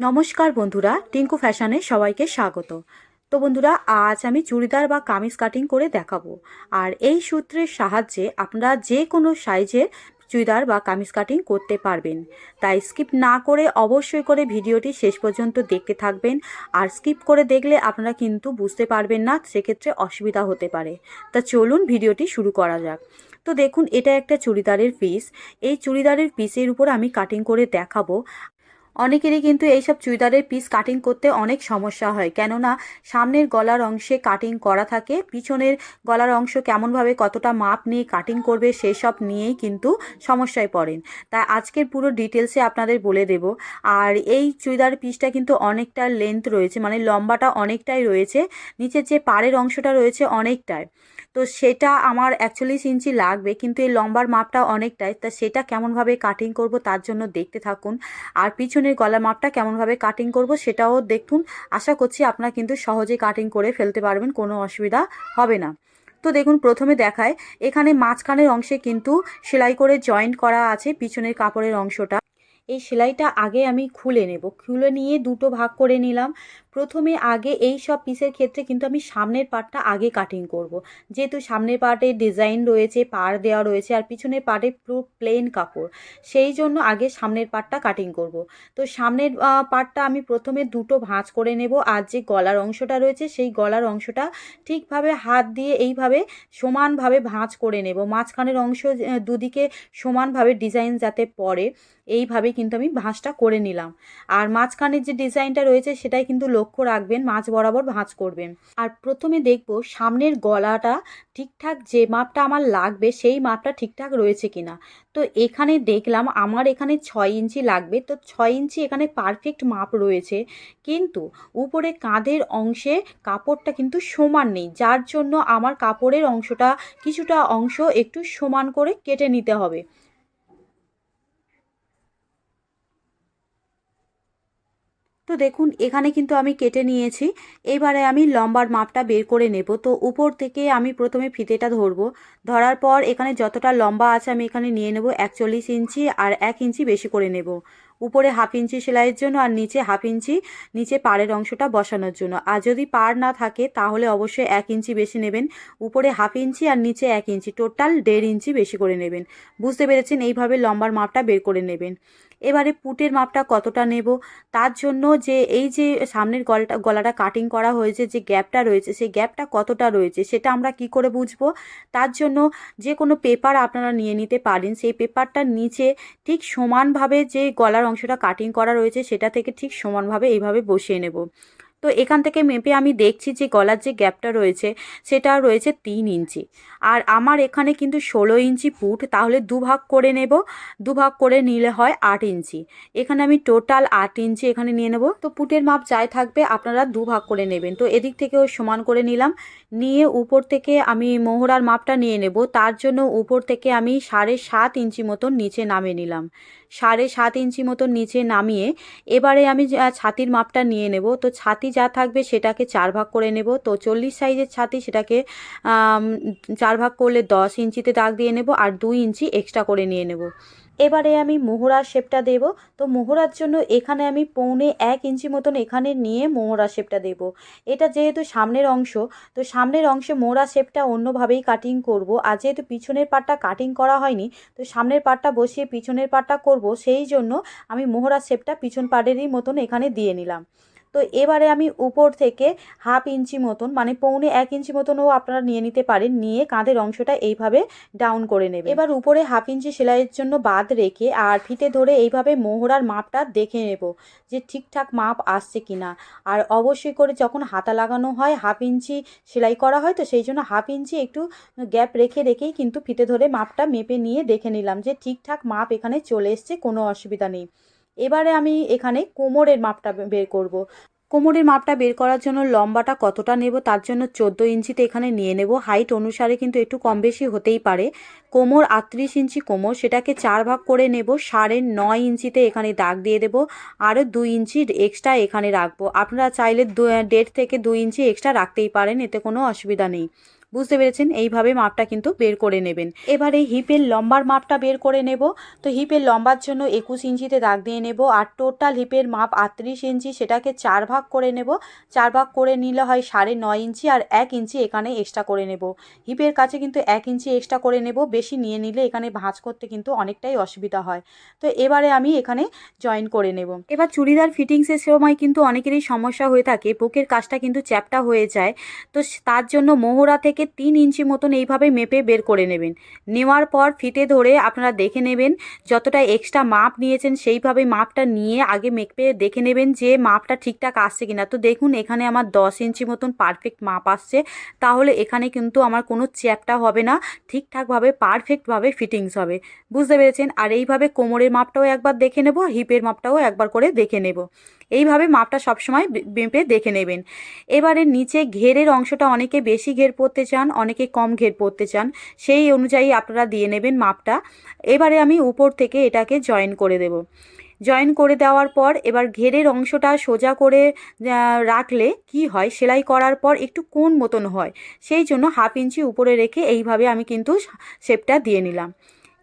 নমস্কার বন্ধুরা, টিঙ্কু ফ্যাশনে সবাইকে স্বাগত। তো বন্ধুরা, আজ আমি চুড়িদার বা কামিজ কাটিং করে দেখাবো। আর এই সূত্রের সাহায্যে আপনারা যে কোনো সাইজের চুড়িদার বা কামিজ কাটিং করতে পারবেন। তাই স্কিপ না করে অবশ্যই করে ভিডিওটি শেষ পর্যন্ত দেখতে থাকবেন। আর স্কিপ করে দেখলে আপনারা কিন্তু বুঝতে পারবেন না, সেক্ষেত্রে অসুবিধা হতে পারে। তা চলুন ভিডিওটি শুরু করা যাক। তো দেখুন, এটা একটা চুড়িদারের পিস এই চুড়িদারের পিসের উপর আমি কাটিং করে দেখাবো। অনেকেরই কিন্তু এইসব চুড়িদারের পিস কাটিং করতে অনেক সমস্যা হয়। কেননা সামনের গলার অংশে কাটিং করা থাকে, পিছনের গলার অংশ কেমনভাবে কতটা মাপ নিয়ে কাটিং করবে সেই সব নিয়েই কিন্তু সমস্যায় পড়েন। তাই আজকের পুরো ডিটেলসে আপনাদের বলে দেব। আর এই চুড়িদার পিসটা কিন্তু অনেকটা লেন্থ রয়েছে মানে লম্বাটা অনেকটাই রয়েছে, নিচের যে পাড়ের অংশটা রয়েছে অনেকটাই। তো সেটা আমার একচল্লিশ ইঞ্চি লাগবে, কিন্তু এই লম্বার মাপটা অনেকটাই, তা সেটা কেমনভাবে কাটিং করব তার জন্য দেখতে থাকুন। আর পিছনের গলার মাপটা কেমনভাবে কাটিং করব সেটাও দেখুন। আশা করছি আপনারা কিন্তু সহজেই কাটিং করে ফেলতে পারবেন, কোনো অসুবিধা হবে না। তো দেখুন, প্রথমে দেখায়, এখানে মাঝখানের অংশে কিন্তু সেলাই করে জয়েন্ট করা আছে পিছনের কাপড়ের অংশটা। এই সেলাইটা আগে আমি খুলে নেব। খুলে নিয়ে দুটো ভাগ করে নিলাম। প্রথমে আগে এই সব পিসের ক্ষেত্রে কিন্তু আমি সামনের পার্টটা আগে কাটিং করব। যেহেতু সামনের পার্টে ডিজাইন রয়েছে পাড় দেওয়া রয়েছে, আর পিছনের পার্টে পুরো প্লেন কাপড়, সেই জন্য আগে সামনের পার্টটা কাটিং করব। তো সামনের পার্টটা আমি প্রথমে দুটো ভাঁজ করে নেব, আর যে গলার অংশটা রয়েছে, সেই গলার অংশটা ঠিকভাবে হাত দিয়ে এইভাবে সমানভাবে ভাঁজ করে নেব মাঝখানের অংশ দুদিকে সমানভাবে ডিজাইন যাতে পড়ে, এইভাবে কিন্তু আমি ভাঁজটা করে নিলাম আর মাঝখানের যে ডিজাইনটা রয়েছে, সেটাই কিন্তু লক্ষ্য রাখবেন, মাছ বরাবর ভাঁজ করবেন। আর প্রথমে দেখব সামনের গলাটা ঠিকঠাক যে মাপটা আমার লাগবে, সেই মাপটা ঠিকঠাক রয়েছে কিনা। তো এখানে দেখলাম আমার এখানে ছয় ইঞ্চি লাগবে, তো ছয় ইঞ্চি এখানে পারফেক্ট মাপ রয়েছে। কিন্তু উপরে কাঁধের অংশে কাপড়টা কিন্তু সমান নেই, যার জন্য আমার কাপড়ের অংশটা কিছুটা অংশ একটু সমান করে কেটে নিতে হবে। তো দেখুন, এখানে কিন্তু আমি কেটে নিয়েছি। এবারে আমি লম্বার মাপটা বের করে নেব। তো উপর থেকে আমি প্রথমে ফিতেটা ধরব। ধরার পর এখানে যতটা লম্বা আছে আমি এখানে নিয়ে নেব একচল্লিশ ইঞ্চি আর এক ইঞ্চি বেশি করে নেব। উপরে হাফ ইঞ্চি সেলাইয়ের জন্য আর নিচে হাফ ইঞ্চি নিচে পাড়ের অংশটা বসানোর জন্য। আর যদি পাড় না থাকে, তাহলে অবশ্যই এক ইঞ্চি বেশি নেবেন। উপরে হাফ ইঞ্চি আর নিচে এক ইঞ্চি। টোটাল দেড় ইঞ্চি বেশি করে নেবেন। বুঝতে পেরেছেন? এইভাবে লম্বার মাপটা বের করে নেবেন। এবারে পুটের মাপটা কতটা নেব? তার জন্য যে এই যে সামনের গলাটা গলাটা কাটিং করা হয়েছে, যে গ্যাপটা রয়েছে, সেই গ্যাপটা কতটা রয়েছে, সেটা আমরা কি করে বুঝব? তার জন্য যে কোনো পেপার আপনারা নিয়ে নিতে পারেন। সেই পেপারটার নিচে ঠিক সমানভাবে যে গলার অংশটা কাটিং করা রয়েছে সেটা থেকে ঠিক সমানভাবে এইভাবে বসিয়ে নেব। তো এখান থেকে মেপে আমি দেখছি যে গলার যে গ্যাপটা রয়েছে সেটা রয়েছে তিন ইঞ্চি। আর আমার এখানে কিন্তু ষোলো ইঞ্চি ফুট তাহলে দুভাগ করে নেব। দুভাগ করে নিলে হয় আট ইঞ্চি। এখানে আমি টোটাল আট ইঞ্চি এখানে নিয়ে নেব। তো পুটের মাপ যাই থাকবে, আপনারা দুভাগ করে নেবেন। তো এদিক থেকেও সমান করে নিলাম। নিয়ে উপর থেকে আমি মোহরার মাপটা নিয়ে নেব। তার জন্য উপর থেকে আমি সাড়ে সাত ইঞ্চি মতন নিচে নামিয়ে নিলাম। সাড়ে সাত ইঞ্চি মতো নিচে নামিয়ে এবারে আমি ছাতির মাপটা নিয়ে নেব। তো ছাতি যা থাকবে সেটাকে চার ভাগ করে নেব। তো চল্লিশ সাইজের ছাতি সেটাকে চার ভাগ করলে দশ ইঞ্চিতে দাগ দিয়ে নেব আর দুই ইঞ্চি এক্সট্রা করে নিয়ে নেব। এবারে আমি মোহরার শেপটা দেব। তো মোহরার জন্য এখানে আমি পৌনে এক ইঞ্চি মতন এখানে নিয়ে মোহরা শেপটা দেব। এটা যেহেতু সামনের অংশ, তো সামনের অংশে মোহরা শেপটা অন্যভাবেই কাটিং করব। আর যেহেতু পিছনের পাটটা কাটিং করা হয়নি, তো সামনের পাটটা বসিয়ে পিছনের পাটটা করব, সেই জন্য আমি মোহরা শেপটা পিছন পাড়েরই মতন এখানে দিয়ে নিলাম। তো এবারে আমি উপর থেকে হাফ ইঞ্চি মতন মানে পৌনে এক ইঞ্চি মতনও আপনারা নিয়ে নিতে পারেন, নিয়ে কাঁধের অংশটা এইভাবে ডাউন করে নেবে এবার উপরে হাফ ইঞ্চি সেলাইয়ের জন্য বাদ রেখে আর ফিতে ধরে এইভাবে মোহরার মাপটা দেখে নেব যে ঠিকঠাক মাপ আসছে কিনা। আর অবশ্যই করে যখন হাতা লাগানো হয়, হাফ ইঞ্চি সেলাই করা হয়, তো সেই জন্য হাফ ইঞ্চি একটু গ্যাপ রেখে রেখেই কিন্তু ফিতে ধরে মাপটা মেপে নিয়ে দেখে নিলাম যে ঠিকঠাক মাপ এখানে চলে এসছে, কোনো অসুবিধা নেই। এবারে আমি এখানে কোমরের মাপটা বের করব। কোমরের মাপটা বের করার জন্য লম্বাটা কতটা নেব তার জন্য চোদ্দ ইঞ্চিতে এখানে নিয়ে নেব। হাইট অনুসারে কিন্তু একটু কম বেশি হতেই পারে। কোমর আটত্রিশ ইঞ্চি কোমর, সেটাকে চার ভাগ করে নেব। সাড়ে নয় ইঞ্চিতে এখানে দাগ দিয়ে দেব। আরও দুই ইঞ্চি এক্সট্রা এখানে রাখব। আপনারা চাইলে দেড় থেকে দুই ইঞ্চি এক্সট্রা রাখতেই পারেন, এতে কোনো অসুবিধা নেই। বুঝতে পেরেছেন? এইভাবে মাপটা কিন্তু বের করে নেবেন। এবারে হিপের লম্বার মাপটা বের করে নেব। তো হিপের লম্বার জন্য একুশ ইঞ্চিতে দাগ দিয়ে নেব আর টোটাল হিপের মাপ আটত্রিশ ইঞ্চি, সেটাকে চার ভাগ করে নেব। চার ভাগ করে নিলে হয় সাড়ে নয় ইঞ্চি আর এক ইঞ্চি এখানে এক্সট্রা করে নেব। হিপের কাছে কিন্তু এক ইঞ্চি এক্সট্রা করে নেব। বেশি নিয়ে নিলে এখানে ভাঁজ করতে কিন্তু অনেকটাই অসুবিধা হয়। তো এবারে আমি এখানে জয়েন করে নেব। এবার চুড়িদার ফিটিংসের সময় কিন্তু অনেকেরই সমস্যা হয়ে থাকে। বুকের কাজটা কিন্তু চ্যাপটা হয়ে যায়। তো তার জন্য মোহরা থেকে তিন ইঞ্চি মতন এইভাবে মেপে বের করে নেবেন। নেওয়ার পর ফিতে ধরে আপনারা দেখে নেবেন যতটা এক্সট্রা মাপ নিয়েছেন সেইভাবে মাপটা নিয়ে আগে মেপে দেখে নেবেন যে মাপটা ঠিকঠাক আসছে কিনা। তো দেখুন, এখানে আমার দশ ইঞ্চি মতন পারফেক্ট মাপ আসছে। তাহলে এখানে কিন্তু আমার কোনো চ্যাপটা হবে না। ঠিকঠাকভাবে পারফেক্টভাবে ফিটিংস হবে। বুঝতে পেরেছেন? আর এইভাবে কোমরের মাপটাও একবার দেখে নেব হিপের মাপটাও একবার করে দেখে নেব। এইভাবে মাপটা সবসময় মেপে দেখে নেবেন। এবারে নিচে ঘেরের অংশটা অনেকে বেশি ঘের পড়তে চান, অনেকে কম ঘের পড়তে চান, সেই অনুযায়ী আপনারা দিয়ে নেবেন মাপটা। এবারে আমি উপর থেকে এটাকে জয়েন করে দেব। জয়েন করে দেওয়ার পর এবার ঘেরের অংশটা সোজা করে রাখলে কি হয়? সেলাই করার পর একটু কোন মতন হয়। সেই জন্য হাফ ইঞ্চি উপরে রেখে এইভাবে আমি কিন্তু শেপটা দিয়ে নিলাম।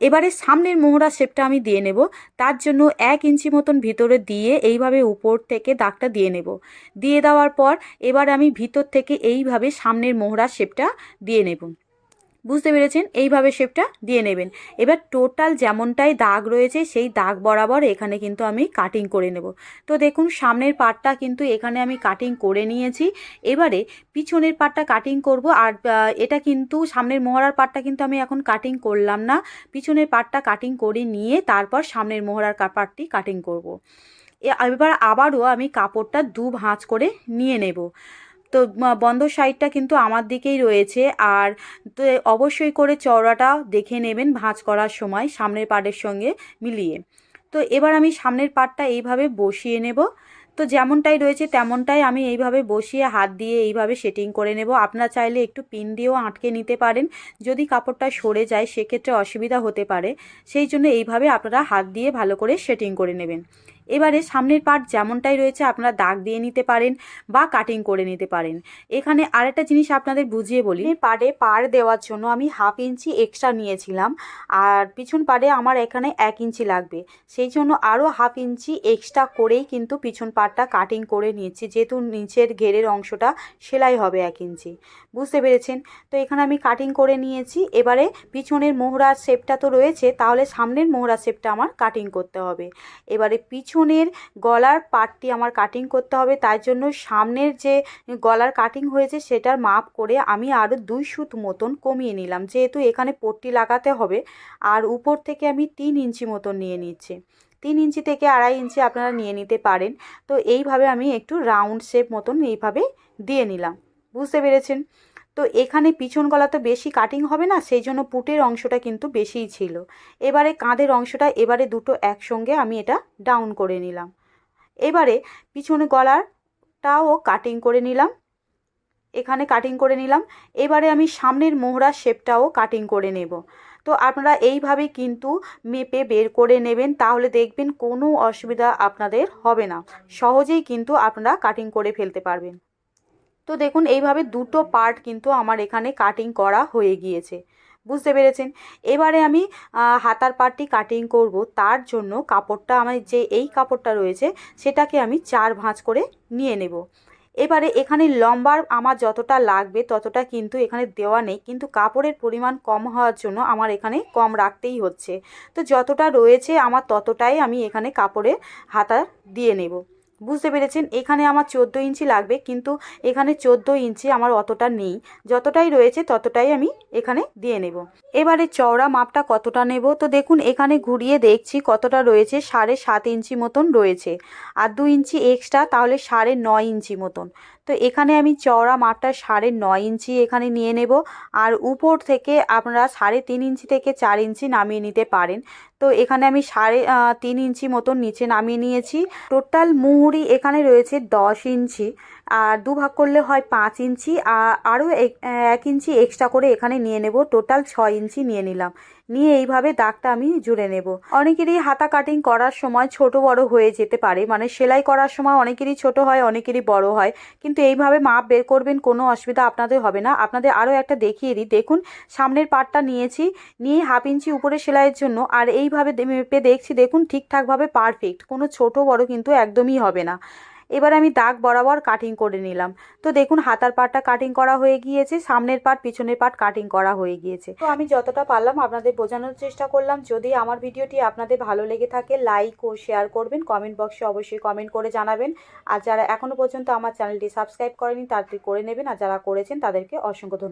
এবারে সামনের মোহরা শেপটা আমি দিয়ে নেব। তার জন্য এক ইঞ্চি মতন ভিতরে দিয়ে এইভাবে উপর থেকে দাগটা দিয়ে নেব। দিয়ে দেওয়ার পর এবার আমি ভিতর থেকে এইভাবে সামনের মোহরা শেপটা দিয়ে নেব। বুঝতে পেরেছেন? এইভাবে শেপটা দিয়ে নেবেন। এবার টোটাল যেমনটাই দাগ রয়েছে, সেই দাগ বরাবর এখানে কিন্তু আমি কাটিং করে নেব। তো দেখুন, সামনের পার্টটা কিন্তু এখানে আমি কাটিং করে নিয়েছি। এবারে পিছনের পার্টটা কাটিং করব, আর এটা কিন্তু সামনের মোহরার পার্টটা কিন্তু আমি এখন কাটিং করলাম না। পিছনের পার্টটা কাটিং করে নিয়ে তারপর সামনের মোহরার পার্টটি কাটিং করব। এবার আবারও আমি কাপড়টা দু ভাঁজ করে নিয়ে নেব। তো বন্ধ সাইডটা কিন্তু আমার দিকেই রয়েছে। আর তো, অবশ্যই করে চওড়াটা দেখে নেবেন ভাঁজ করার সময় সামনের পাড়ের সঙ্গে মিলিয়ে। তো, এবার আমি সামনের পাটটা এইভাবে বসিয়ে নেব। তো, যেমনটাই রয়েছে তেমনটাই আমি এইভাবে বসিয়ে হাত দিয়ে এইভাবে সেটিং করে নেব। আপনারা চাইলে একটু পিন দিয়েও আটকে নিতে পারেন। যদি কাপড়টা সরে যায় সেক্ষেত্রে অসুবিধা হতে পারে। সেই জন্য এইভাবে আপনারা হাত দিয়ে ভালো করে সেটিং করে নেবেন। এবারে সামনের পার্ট যেমনটাই রয়েছে, আপনারা দাগ দিয়ে নিতে পারেন বা কাটিং করে নিতে পারেন। এখানে আরেকটা জিনিস আপনাদের বুঝিয়ে বলি। পাড়ে পাড় দেওয়ার জন্য আমি হাফ ইঞ্চি এক্সট্রা নিয়েছিলাম। আর পিছন পাড়ে আমার এখানে এক ইঞ্চি লাগবে। সেই জন্য আরও হাফ ইঞ্চি এক্সট্রা করেই কিন্তু পিছন পাড়টা কাটিং করে নিয়েছি। যেহেতু নিচের ঘেরের অংশটা সেলাই হবে এক ইঞ্চি বুঝতে পেরেছেন? তো এখানে আমি কাটিং করে নিয়েছি। এবারে পিছনের মোহরার শেপটা তো রয়েছে, তাহলে সামনের মোহরার শেপটা আমার কাটিং করতে হবে। এবারে পিছন পিছনের গলার পার্টটি আমার কাটিং করতে হবে। তাই জন্য সামনের যে গলার কাটিং হয়েছে সেটার মাপ করে আমি আরও দুই সুত মতন কমিয়ে নিলাম। যেহেতু এখানে পট্টি লাগাতে হবে, আর উপর থেকে আমি তিন ইঞ্চি মতন নিয়ে নিচ্ছি। তিন ইঞ্চি থেকে আড়াই ইঞ্চি আপনারা নিয়ে নিতে পারেন। তো এইভাবে আমি একটু রাউন্ড শেপ মতন এইভাবে দিয়ে নিলাম। বুঝতে পেরেছেন? তো এখানে পিছন গলা তো বেশি কাটিং হবে না, সেই জন্য পুটের অংশটা কিন্তু বেশিই ছিল। এবারে কাঁধের অংশটা এবারে দুটো একসঙ্গে আমি এটা ডাউন করে নিলাম। এবারে পিছনে গলারটাও কাটিং করে নিলাম। এখানে কাটিং করে নিলাম। এবারে আমি সামনের মোহরার শেপটাও কাটিং করে নেব। তো আপনারা এইভাবে কিন্তু মেপে বের করে নেবেন, তাহলে দেখবেন কোনো অসুবিধা আপনাদের হবে না। সহজেই কিন্তু আপনারা কাটিং করে ফেলতে পারবেন। তো দেখুন, এইভাবে দুটো পার্ট কিন্তু আমার এখানে কাটিং করা হয়ে গিয়েছে। বুঝতে পেরেছেন? এবারে আমি হাতার পার্টটি কাটিং করব। তার জন্য কাপড়টা আমার যে এই কাপড়টা রয়েছে, সেটাকে আমি চার ভাঁজ করে নিয়ে নেব। এবারে এখানে লম্বার আমার যতটা লাগবে, ততটা কিন্তু এখানে দেওয়া নেই। কিন্তু কাপড়ের পরিমাণ কম হওয়ার জন্য আমার এখানে কম রাখতেই হচ্ছে। তো যতটা রয়েছে, আমার ততটাই আমি এখানে কাপড়ে হাতা দিয়ে নেব। বুঝতে পেরেছেন, এখানে আমার চোদ্দ ইঞ্চি লাগবে, কিন্তু এখানে চোদ্দ ইঞ্চি আমার অতটা নেই। যতটাই রয়েছে ততটাই আমি এখানে দিয়ে নেব। এবারে চওড়া মাপটা কতটা নেব? তো দেখুন, এখানে ঘুরিয়ে দেখছি কতটা রয়েছে, সাড়ে সাত ইঞ্চি মতন রয়েছে। আর দু ইঞ্চি এক্সট্রা তাহলে সাড়ে নয় ইঞ্চি মতন। তো এখানে আমি চওড়া মাপটা সাড়ে নয় ইঞ্চি এখানে নিয়ে নেব। আর উপর থেকে আপনারা সাড়ে তিন ইঞ্চি থেকে চার ইঞ্চি নামিয়ে নিতে পারেন। তো এখানে আমি সাড়ে তিন ইঞ্চি মতন নিচে নামিয়ে নিয়েছি। টোটাল মুহুরি এখানে রয়েছে দশ ইঞ্চি। আর দু ভাগ করলে হয় পাঁচ ইঞ্চি। আর আরও এক ইঞ্চি এক্সট্রা করে এখানে নিয়ে নেব। টোটাল ছয় ইঞ্চি নিয়ে নিলাম। নিয়ে এইভাবে দাগটা আমি জুড়ে নেব। অনেকেরই হাতা কাটিং করার সময় ছোট বড় হয়ে যেতে পারে। মানে সেলাই করার সময় অনেকেরই ছোট হয়, অনেকেরই বড় হয়। কিন্তু এইভাবে মাপ বের করবেন কোনো অসুবিধা আপনাদের হবে না। আপনাদের আরও একটা দেখিয়ে দিই। দেখুন, সামনের পাটটা নিয়েছি, নিয়ে হাফ ইঞ্চি উপরে সেলাইয়ের জন্য। আর এইভাবে মেপে দেখছি, দেখুন ঠিকঠাকভাবে পারফেক্ট কোনো ছোট বড় কিন্তু একদমই হবে না। এবার আমি দাগ বরাবর কাটিং করে নিলাম। তো দেখুন, হাতার পাটটা কাটিং করা হয়ে গিয়েছে, সামনের পাট, পিছনের পাট কাটিং করা হয়ে গিয়েছে। তো আমি যতটা পারলাম আপনাদের বোঝানোর চেষ্টা করলাম। যদি আমার ভিডিওটি আপনাদের ভালো লেগে থাকে লাইক ও শেয়ার করবেন। কমেন্ট বক্সে অবশ্যই কমেন্ট করে জানাবেন। আর যারা এখনও পর্যন্ত আমার চ্যানেলটি সাবস্ক্রাইব করেনি, তাড়াতাড়ি করে নেবেন। আর যারা করেছেন, তাদেরকে অসংখ্য ধন্যবাদ।